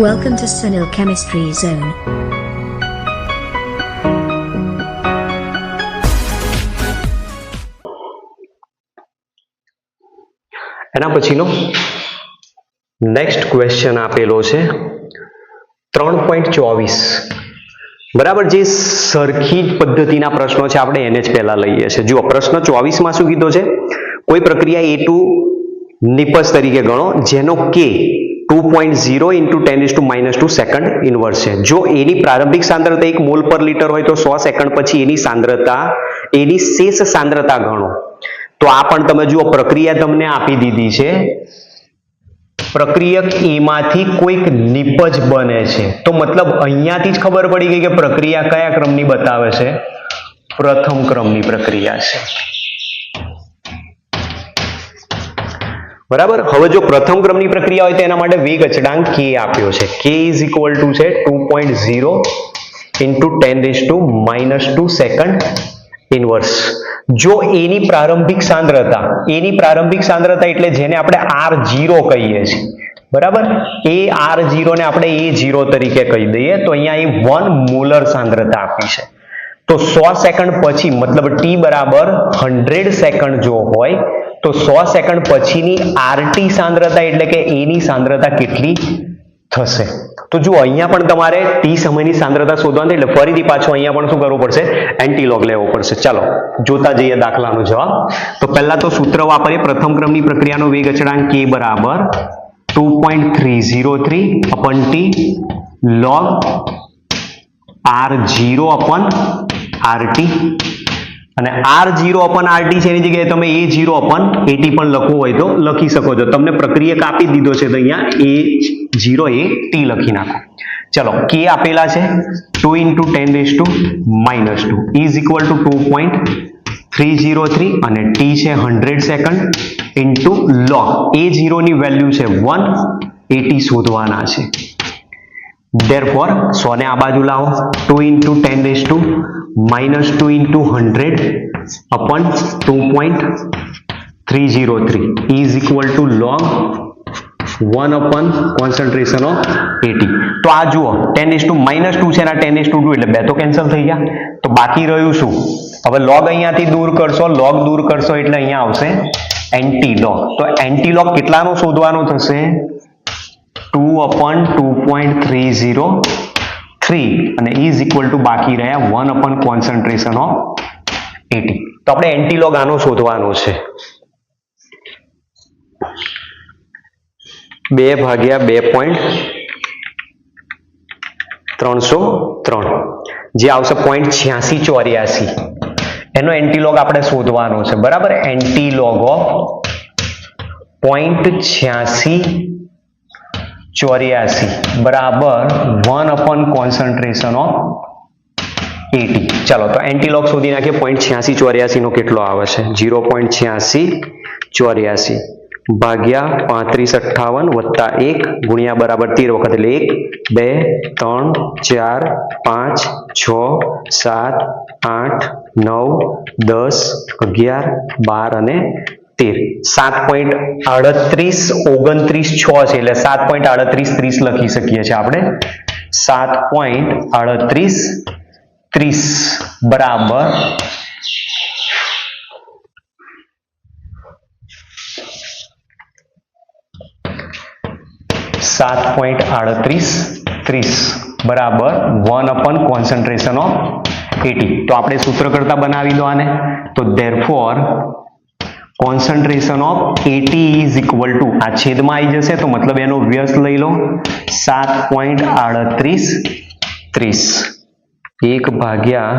Welcome to Sunil Chemistry Zone. એના પછીનો next question આપેલો છે. ત્રણ પોઈન્ટ ચોવીસ. બરાબર જે સરખી જ પદ્ધતિના પ્રશ્નો છે, આપણે એને જ પહેલા લઈએ છીએ. જુઓ, પ્રશ્ન ચોવીસમાં શું કીધો છે? કોઈ પ્રક્રિયા એ ટુ નિપજ તરીકે ગણો, જેનો કે two point zero into ten is to minus two second inverse જો એની પ્રારંભિક સાંદ્રતા એક મોલ પર લીટર હોય તો સો સેકન્ડ પછી એની સાંદ્રતા, એની શેષ સાંદ્રતા ગણો. તો આ પણ તમે જુઓ, પ્રક્રિયા તમને આપી દીધી છે. પ્રક્રિયક એમાંથી કોઈક નિપજ બને છે. તો મતલબ અહીંયાથી જ ખબર પડી ગઈ કે પ્રક્રિયા કયા ક્રમની બતાવે છે? પ્રથમ ક્રમની પ્રક્રિયા છે. બરાબર? હવે જો પ્રથમ ક્રમની પ્રક્રિયા હોય તો એના માટે વેગ અચળાંક કે આપ્યો છે. કે ઇઝ ઇક્વલ ટુ છે two point zero into ten raise to second inverse જો એની પ્રારંભિક સાંદ્રતા, એની પ્રારંભિક સાંદ્રતા એટલે જેને આપણે આર જીરો કહીએ છીએ, બરાબર? એ આર જીરો ને આપણે એ જીરો તરીકે કહી દઈએ, તો અહીંયા એ વન મોલર સાંદ્રતા આપી છે. તો સો સેકન્ડ પછી, મતલબ ટી બરાબર હંડ્રેડ સેકન્ડ જો હોય તો સો સેકન્ડ પછીની આરટી સાંદ્રતા એટલે કે એની સાંદ્રતા કેટલી થશે? તો જુઓ, અહીંયા પણ તમારે ટી સમયની સાંદ્રતા શોધવાની એટલે ફરીથી પાછો અહીંયા પણ શું કરવું પડશે? એન્ટીલોગ લેવો પડશે. ચાલો, જોતા જઈએ દાખલાનો જવાબ. તો પહેલા તો સૂત્ર વાપરીએ. પ્રથમ ક્રમની પ્રક્રિયાનો વેગ અચળાંક કે બરાબર two point three zero three upon T log R zero upon RT અને આર જીરો અપન આરટી છે એની જગ્યાએ તમે એ જીરો અપન એટી પણ લખવું હોય તો લખી શકો છો. તમને પ્રક્રિયક આપી દીધો છે તો અહીંયા એ જીરો એ ટી લખી નાખો. ચલો કે આપેલા છે. Two into ten raise to minus two is equal to two point three zero three અને ટી છે hundred second into log A જીરોની value છે વન એટી શોધવાના છે. Therefore સો ને આ બાજુ લાવો. Two into ten raise to minus two into hundred upon two point three zero three is equal to log one upon concentration of AT તો આ જુઓ ten is two minus two છે ના ટેન ઇસ ટુ ટુ એટલે બે તો cancel થઈ ગયા. તો બાકી રહ્યું શું? હવે લોગ અહીંયાથી દૂર કરશો લોગ દૂર કરશો એટલે અહીંયા આવશે એન્ટી લોગ તો એન્ટી લોગ કેટલાનો શોધવાનો થશે? Two upon two point three zero three અને ઇઝ ઇક્વલ ટુ બાકી રહ્યા one upon concentration of AT તો આપણે એન્ટીલોગ આનો શોધવાનો છે. બે ભાગ્યા બે પોઈન્ટ ત્રણસો ત્રણ. જે આવશે પોઈન્ટ છ્યાસી ચોર્યાસી. એનો એન્ટીલોગ આપણે શોધવાનો છે. બરાબર? એન્ટીલોગ ઓફ પોઈન્ટ છ્યાસી ચોર્યાસી, બરાબર one upon concentration of AT ચાલો, તો એન્ટીલોક શોધી નાખીએ પોઈન્ટ છ્યાસી ચોર્યાસી નો કેટલો આવે છે? જીરો પોઈન્ટ છ્યાસી ચોર્યાસી ભાગ્યા પાંત્રીસ અઠ્ઠાવન વત્તા એક ગુણ્યા બરાબર તેર વખત, એટલે એક, બે, ત્રણ, ચાર, પાંચ, છ, સાત, આઠ, નવ, દસ, અગિયાર, બાર અને તેર. સાત પોઈન્ટ આડત્રીસ ઓગણત્રીસ છ છે, એટલે સાત પોઈન્ટ આડત્રીસ ત્રીસ લખી શકીએ છીએ આપણે. સાત પોઈન્ટ આડત્રીસ ત્રીસ. બરાબર. સાત પોઈન્ટ આડત્રીસ ત્રીસ. બરાબર. One upon concentration of AT. તો આપણે સૂત્ર કરતા બનાવી દો આને. તો therefore concentration of AT is equal to આ છેદમાં આવી જશે, તો મતલબ એનો વ્યસ્ત લઈ લો. સાત પોઈન્ટ આડત્રીસ ત્રીસ. એક ભાગ્યા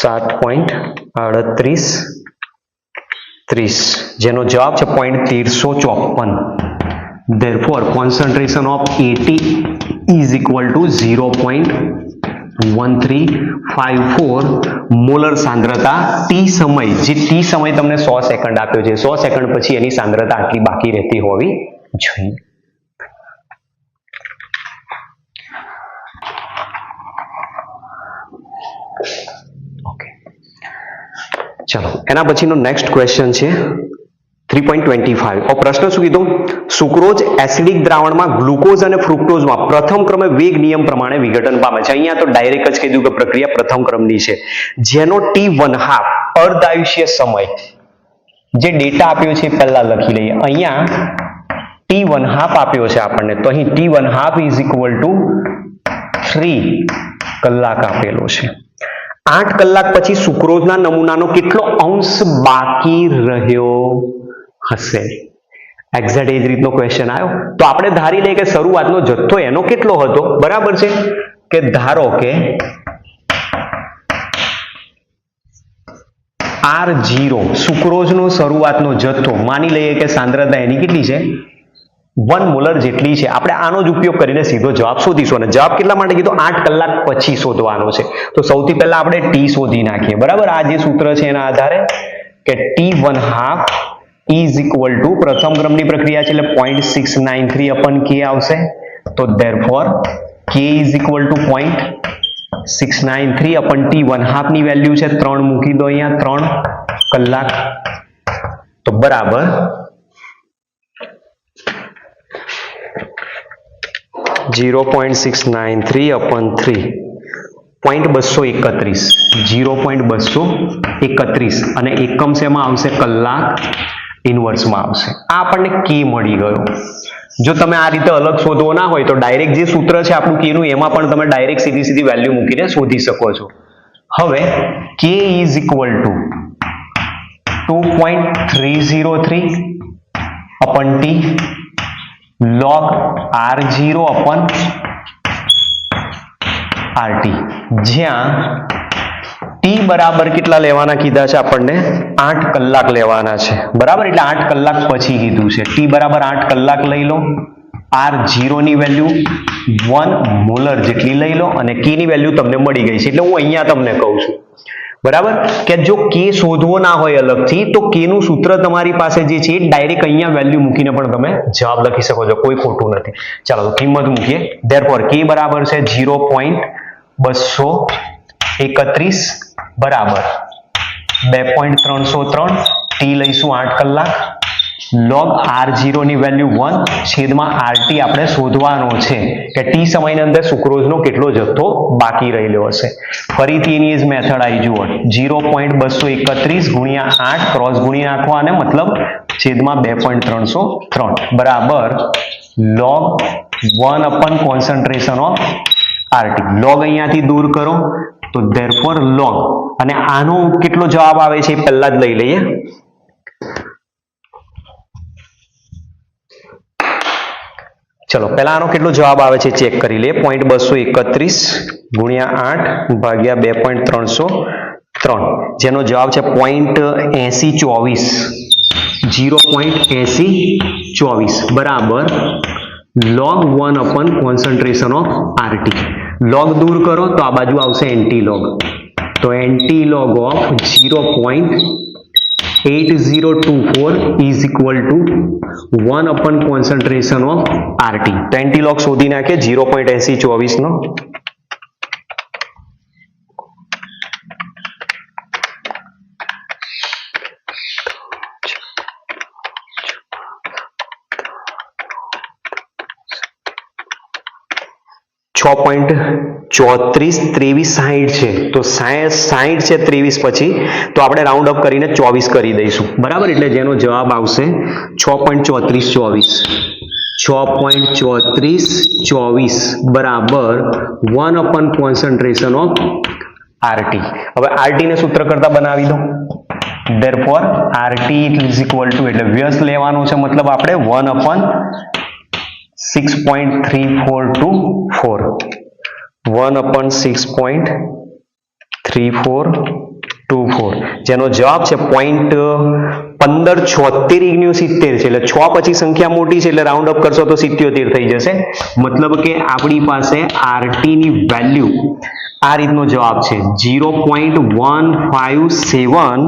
સાત પોઈન્ટ આડત્રીસ ત્રીસ. જેનો જવાબ છે પોઈન્ટ તેરસો ચોપન. Therefore, concentration of 80 is equal to 0.1354 molar સાંદ્રતા ટી સમય, જે ટી સમય તમને 100 સેકન્ડ આપ્યો છે. 100 સેકન્ડ પછી એની સાંદ્રતા આટલી બાકી રહેતી હોવી જોઈએ. ઓકે ચલો, એના પછીનો નેક્સ્ટ ક્વેશ્ચન છે. થ્રી પોઈન્ટ ટ્વેન્ટી ફાઈવ પ્રશ્ન શું કીધું? સુક્રોઝ એસિડિક દ્રાવણમાં ગ્લુકોઝ અને ફ્રુક્ટોઝમાં પ્રથમ ક્રમે વેગ નિયમ પ્રમાણે વિઘટન પામે છે. અહીંયા તો ડાયરેક્ટ જ કીધું કે પ્રક્રિયા પ્રથમ ક્રમની છે. જેનો ટી વન હાફ અર્ધાયુષ્ય સમય. જે ડેટા આપ્યો છે પહેલા લખી લઈએ. અહીંયા ટી વન હાફ આપ્યો છે આપણને. તો અહીં T one half is equal to three કલાક આપેલો છે. આઠ કલાક પછી સુક્રોઝના નમૂનાનો કેટલો અંશ બાકી રહ્યો? હશે. એક્ઝેક્ટ એ જ રીતનો ક્વેશ્ચન આવ્યો. તો આપણે ધારી લઈએ કે શરૂઆતનો જથ્થો એનો કેટલો હતો? બરાબર છે? કે ધારો કે આર જીરો, સુક્રોઝનો શરૂઆતનો જથ્થો, માની લઈએ કે સાંદ્રતા એની કેટલી છે? વન મોલર જેટલી છે. આપણે આનો જ ઉપયોગ કરીને સીધો જવાબ શોધીશું. અને જવાબ કેટલા માટે કીધો? આઠ કલાક પછી શોધવાનો છે. તો સૌથી પહેલા આપણે ટી શોધી નાખીએ. બરાબર? આ જે સૂત્ર છે એના આધારે કે T one half is equal to પ્રથમ ક્રમની પ્રક્રિયા છે એટલે point six nine three upon K આવશે. તો therefore K is equal to point six nine three upon T one હાફની value છે ત્રણ. મૂકી દો અહીંયા ત્રણ કલાક. તો બરાબર. Zero point six nine three upon three point બસો એકત્રીસ. જીરો પોઈન્ટ બસો એકત્રીસ. અને એકમ શેમાં આવશે? કલાક. ઇનવર્સમાં આવશે. આ આપણને કે મળી ગયો. જો તમે આ રીતે અલગ શોધવો ના હોય તો ડાયરેક્ટ જે સૂત્ર છે આપણું કે નું, એમાં પણ તમે ડાયરેક્ટ સીધી સીધી વેલ્યુ મૂકીને શોધી શકો છો. હવે K is equal to two point three zero three upon T log R zero upon RT જ્યાં ટી બરાબર કેટલા લેવાના કીધા છે આપણને? આઠ કલાક લેવાના છે. બરાબર? એટલે આઠ કલાક પછી કીધું છે. ટી બરાબર આઠ કલાક લઈ લો. આરની વેલ્યુ વન મોલર જેટલી લઈ લો અને કીની વેલ્યુ તમને મળી ગઈ છે. એટલે હું અહીંયા તમને કહું છું. બરાબર? કે જો કે શોધવો ના હોય અલગથી, તો કે નું સૂત્ર તમારી પાસે જે છે ડાયરેક્ટ અહીંયા વેલ્યુ મૂકીને પણ તમે જવાબ લખી શકો છો. કોઈ ખોટું નથી. ચાલો, કિંમત મૂકીએ. ધેરફોર કે બરાબર છે ઝીરો પોઈન્ટ બસો એકત્રીસ. બરાબર. બે પોઈન્ટ ત્રણસો ત્રણ ટી લઈશું આઠ કલાક. લોગ આરની વેલ્યુ વન છેદમાં આરટી આપણે શોધવાનો છે. કે ટી સમયની અંદર સુક્રોઝનો કેટલો જથ્થો બાકી રહેલો હશે. ફરીથી એની જ મેથડ આવી જુઓ. જીરો પોઈન્ટ બસો એકત્રીસ ગુણ્યા આઠ ક્રોસ ગુણી નાખવા અને મતલબ છેદમાં બે પોઈન્ટ ત્રણસો ત્રણ. બરાબર. Log one upon concentration of RT log અહીંયાથી દૂર કરો. તો ધેરફોર લોંગ અને આનો કેટલો જવાબ આવે છે પહેલા જ લઈ લઈએ. ચલો, પહેલા આનો કેટલો જવાબ આવે છે ચેક કરી લઈએ. પોઈન્ટ બસો એકત્રીસ ગુણ્યા આઠ ભાગ્યા બે પોઈન્ટ ત્રણસો ત્રણ. જેનો જવાબ છે પોઈન્ટ એસી ચોવીસ. જીરો પોઈન્ટ એસી ચોવીસ. બરાબર. Log one upon concentration of RT log દૂર કરો તો આ બાજુ આવશે એન્ટી log તો anti log of zero point eight zero two four is equal to one upon concentration of RT તો એન્ટી log શોધી નાખે જીરો પોઈન્ટ એસી ચોવીસનો છ પોઈન્ટ ચોત્રીસ ત્રેવીસ સાહીઠ છે. તો સાહીઠ છે ત્રેવીસ પછી, તો આપણે રાઉન્ડ અપ કરીને ચોવીસ કરી દઈશું. બરાબર? એટલે જેનો જવાબ આવશે છ પોઈન્ટ ચોત્રીસ ચોવીસ. છ પોઈન્ટ ચોત્રીસ ચોવીસ. બરાબર? One upon concentration of RT હવે આરટી ને સૂત્ર કરતા બનાવી દો. Therefore RT is equal to એટલે વ્યસ્ત લેવાનું છે, મતલબ આપણે one upon six point three four two four one upon six point three four two four જેનો જવાબ છે પોઈન્ટ પંદર છોતેર ઇગ્ન્યુ સિત્તેર છે. એટલે છ પછી સંખ્યા મોટી છે એટલે રાઉન્ડ અપ કરશો તો સિત્યોતેર થઈ જશે. મતલબ કે આપણી પાસે આરટીની વેલ્યુ આ રીતનો જવાબ છે. Zero point one five seven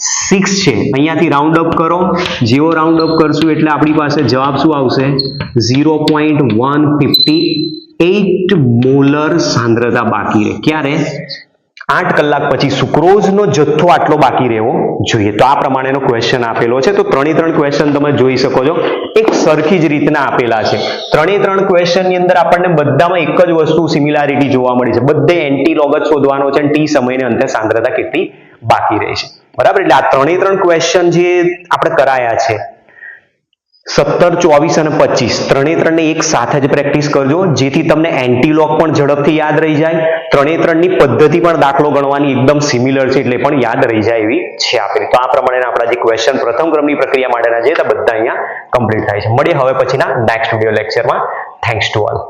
six છે. અહીંયાથી રાઉન્ડ અપ કરો. જેવો રાઉન્ડ અપ કરશું એટલે આપણી પાસે જવાબ શું આવશે? Zero point one fifty eight molar સાંદ્રતા બાકી રહે. ક્યારે? આઠ કલાક પછી સુક્રોઝનો જથ્થો આટલો બાકી રહેવો જોઈએ. તો આ પ્રમાણેનો ક્વેશ્ચન આપેલો છે. તો ત્રણે ત્રણ ક્વેશ્ચન તમે જોઈ શકો છો. એક સરખી જ રીતના આપેલા છે. ત્રણે ત્રણ ક્વેશ્ચનની અંદર આપણને બધામાં એક જ વસ્તુ સિમિલારિટી જોવા મળી છે. બધે એન્ટી લોગ જ શોધવાનો છે અને ટી સમયને અંતે સાંદ્રતા કેટલી બાકી રહે છે. બરાબર? એટલે આ ત્રણે ત્રણ ક્વેશ્ચન જે આપણે કરાયા છે, સત્તર, ચોવીસ અને પચીસ ત્રણે ત્રણને એક સાથે જ પ્રેક્ટિસ કરજો, જેથી તમને એન્ટીલોક પણ ઝડપથી યાદ રહી જાય. ત્રણે ત્રણની પદ્ધતિ પણ દાખલો ગણવાની એકદમ સિમિલર છે, એટલે પણ યાદ રહી જાય એવી છે આપણે તો આ પ્રમાણે આપણા જે ક્વેશ્ચન પ્રથમ ક્રમની પ્રક્રિયા માટેના છે તે બધા અહીંયા કમ્પ્લીટ થાય છે. મળીએ હવે પછીના નેક્સ્ટ વીડિયો લેક્ચરમાં થેન્ક્સ ટુ ઓલ